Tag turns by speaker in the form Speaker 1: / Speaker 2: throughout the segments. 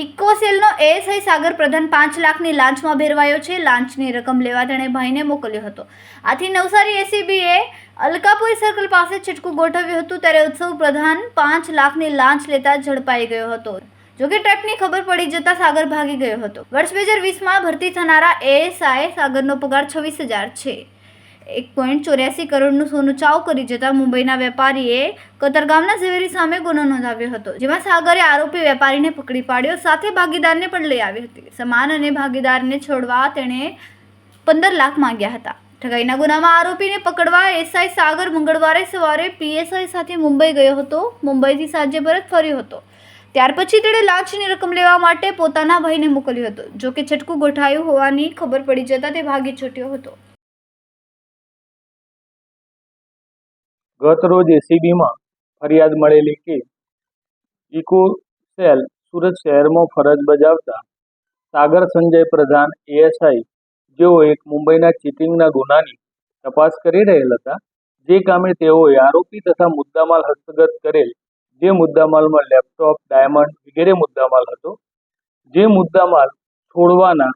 Speaker 1: ઇકોસેલનો ASI સાગર પ્રધાન પાંચ લાખની લાંચમાં ભેરવાયો છે. લાંચની રકમ લેવા તેણે ભાઈને મોકલ્યો હતો. આથી નવસારી એસીબીએ અલકાપુરી સર્કલ પાસે છટકું ગોઠવ્યું હતું ત્યારે ઉત્સવ પ્રધાન પાંચ લાખની લાંચ લેતા ઝડપાઈ ગયો હતો. જોકે ટ્રેપની ખબર પડી જતા સાગર ભાગી ગયો હતો. વર્ષ બે હજાર વીસમાં ભરતી થનારા એએસઆઈ સાગરનો પગાર છવ્વીસ હજાર છે. એક પોઈન્ટ ચોર્યાસી કરોડનું સોનું ચાવ કરી જતા મુંબઈના વેપારીએ કતરગામના ઝવેરી સામે ગુનો નોંધાવ્યો હતો, જેમાં સાગરે આરોપી વેપારીને પકડી પાડ્યો, સાથે ભાગીદારને પણ લઈ આવી હતી. સમાન અને ભાગીદારને છોડવા તેણે પંદર લાખ માંગ્યા હતા. ઠગાઈના ગુનામાં આરોપીને પકડવા એસઆઈ સાગર મંગળવારે સવારે પીએસઆઈ સાથે મુંબઈ ગયો હતો, મુંબઈથી સાંજે પરત ફર્યો હતો. ત્યાર પછી તેણે લાંચની રકમ લેવા માટે પોતાના ભાઈને મોકલ્યો હતો. જો કે છટકું ગોઠાયું હોવાની ખબર પડી જતાં તે ભાગી છૂટ્યો હતો.
Speaker 2: ગત રોજ એસીબીમાં ફરિયાદ મળેલી કે ઇકો સેલ સુરત શહેરમાં ફરજ બજાવતા સાગર સંજય પ્રધાન એએસઆઈ જેઓ એક મુંબઈના ચીટિંગના ગુનાની તપાસ કરી રહેલ હતા, જે કામે તેઓએ આરોપી તથા મુદ્દામાલ હસ્તગત કરેલ જે મુદ્દામાલમાં લેપટોપ, ડાયમંડ વગેરે મુદ્દામાલ હતો, જે મુદ્દામાલ છોડવાના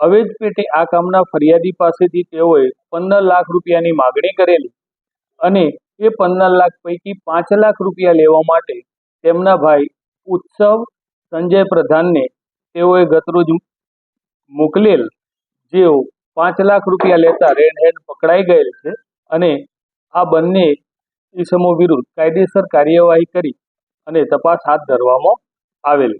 Speaker 2: અવેજ પેટે આ કામના ફરિયાદી પાસેથી તેઓએ પંદર લાખ રૂપિયાની માગણી કરેલી અને એ પંદર લાખ પૈકી પાંચ લાખ રૂપિયા લેવા માટે તેમના ભાઈ ઉત્સવ સંજય પ્રધાનને તેઓએ ગતરોજ મોકલેલ જેઓ પાંચ લાખ રૂપિયા લેતા રેડ હેન્ડ પકડાઈ ગયેલ છે અને આ બંને ઈસમો વિરુદ્ધ કાયદેસર કાર્યવાહી કરી અને તપાસ હાથ ધરવામાં આવેલ